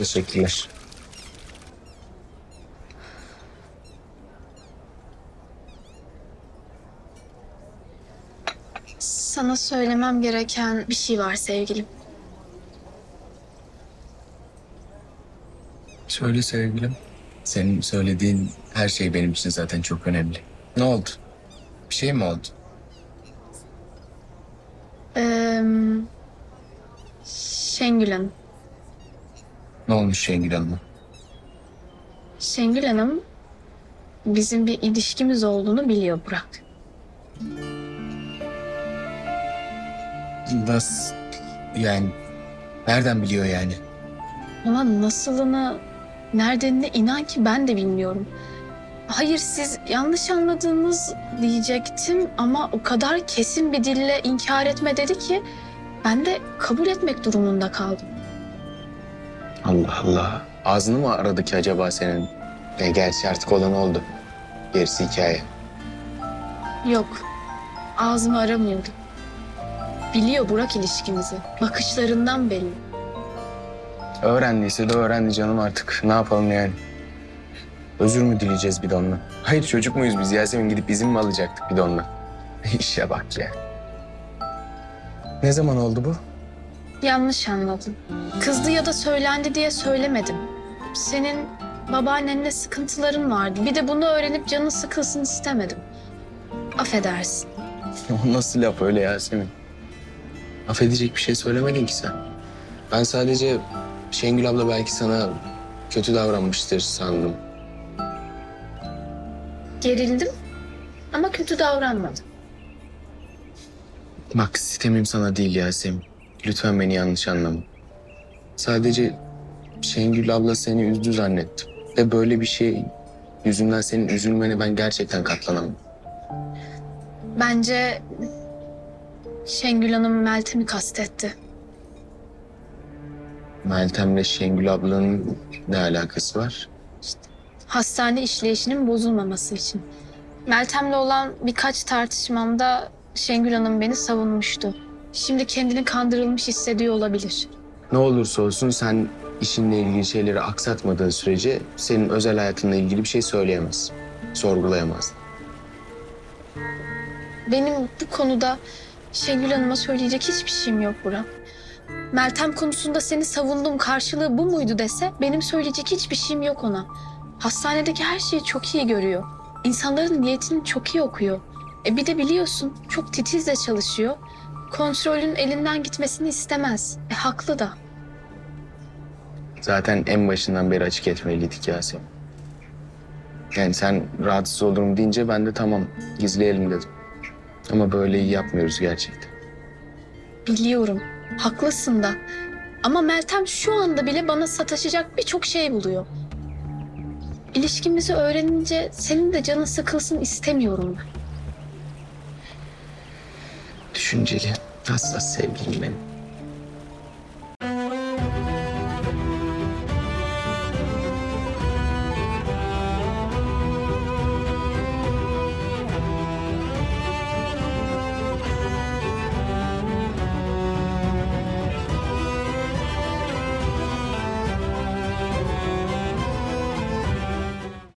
Teşekkürler. Sana söylemem gereken bir şey var sevgilim. Söyle sevgilim. Senin söylediğin her şey benim için zaten çok önemli. Ne oldu? Bir şey mi oldu? Ee, Şengül Hanım. Ne olmuş Şengül Hanım'a? Şengül Hanım bizim bir ilişkimiz olduğunu biliyor Burak. Nasıl? Yani nereden biliyor yani? Ama nasılını, neredenini inan ki ben de bilmiyorum. Hayır siz yanlış anladınız diyecektim ama o kadar kesin bir dille inkar etme dedi ki ben de kabul etmek durumunda kaldım. Allah Allah. Ağzını mı aradı ki acaba senin? E, gerçi artık olan oldu. Gerisi hikaye. Yok. Ağzımı aramıyordu. Biliyor Burak ilişkimizi. Bakışlarından belli. Öğrendiyse de öğrendi canım artık. Ne yapalım yani? Özür mü dileyeceğiz bir de onunla? Hayır çocuk muyuz biz? Yasemin gidip izin mi alacaktık bir de onunla? İşe bak ya. Ne zaman oldu bu? Yanlış anladın. Kızdı ya da söylendi diye söylemedim. Senin babaannenle sıkıntıların vardı. Bir de bunu öğrenip canın sıkılsın istemedim. Affedersin. O nasıl laf öyle Yasemin? Affedecek bir şey söylemedin ki sen. Ben sadece Şengül abla belki sana kötü davranmıştır sandım. Gerildim ama kötü davranmadım. Bak sitemim sana değil Yasemin. Lütfen beni yanlış anlama. Sadece Şengül abla seni üzdü zannettim. Ve böyle bir şey yüzünden senin üzülmene ben gerçekten katlanamam. Bence Şengül Hanım Meltem'i kastetti. Meltem'le Şengül ablanın ne alakası var? hastane işleyişinin bozulmaması için. Meltem'le olan birkaç tartışmamda Şengül Hanım beni savunmuştu. Şimdi kendini kandırılmış hissediyor olabilir. Ne olursa olsun sen işinle ilgili şeyleri aksatmadığın sürece senin özel hayatınla ilgili bir şey söyleyemez. Sorgulayamaz. Benim bu konuda Şengül Hanım'a söyleyecek hiçbir şeyim yok Burak. Meltem konusunda seni savundum karşılığı bu muydu dese benim söyleyecek hiçbir şeyim yok ona. Hastanedeki her şeyi çok iyi görüyor. İnsanların niyetini çok iyi okuyor. E bir de biliyorsun çok titizle çalışıyor. Kontrolün elinden gitmesini istemez. E haklı da. Zaten en başından beri açık etmeliydik Yasemin. Yani sen rahatsız olurum deyince ben de tamam gizleyelim dedim. Ama böyle iyi yapmıyoruz gerçekten. Biliyorum. Haklısın da. Ama Meltem şu anda bile bana sataşacak birçok şey buluyor. İlişkimizi öğrenince senin de canın sıkılsın istemiyorum ben düşünceli, hassas sevgilim benim.